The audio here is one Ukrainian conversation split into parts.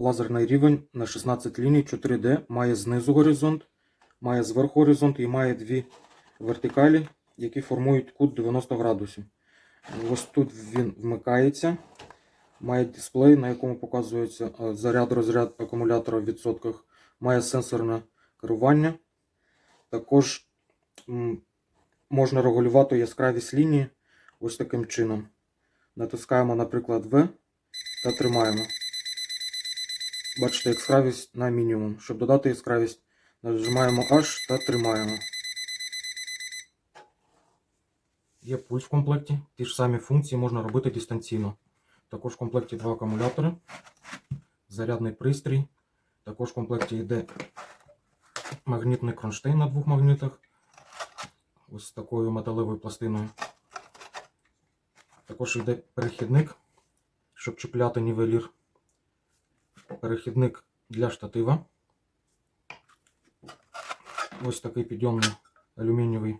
Лазерний рівень на 16 ліній 4D має знизу горизонт, має зверху горизонт і має дві вертикалі, які формують кут 90 градусів. Ось тут він вмикається. Має дисплей, на якому показується е, заряд розряд акумулятора в відсотках. Має сенсорне керування. Також можна регулювати яскравість лінії ось таким чином. Натискаємо, наприклад, V та тримаємо. Бачите, яскравість на мінімум. Щоб додати яскравість, нажимаємо H та тримаємо. Є пульс в комплекті. Ті ж самі функції можна робити дистанційно. Також в комплекті два акумулятори, зарядний пристрій. Також в комплекті йде магнітний кронштейн на двох магнітах. Ось такою металевою пластиною. Також йде перехідник, щоб чіпляти нівелір. Перехідник для штатива. Ось такий підйомний алюмінієвий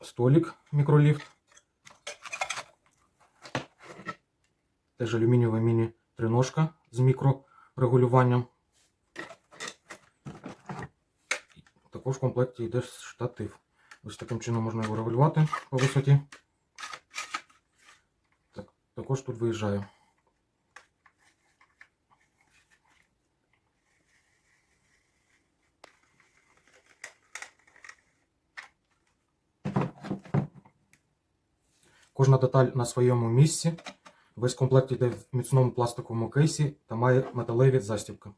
столик мікроліфт. Теж алюмінієва міні-триножка з мікрорегулюванням. Також в комплекті йде штатив. Ось таким чином можна його регулювати по висоті. Так, також тут виїжджаю. Кожна деталь на своєму місці. Весь комплект йде в міцному пластиковому кейсі та має металеві застібки.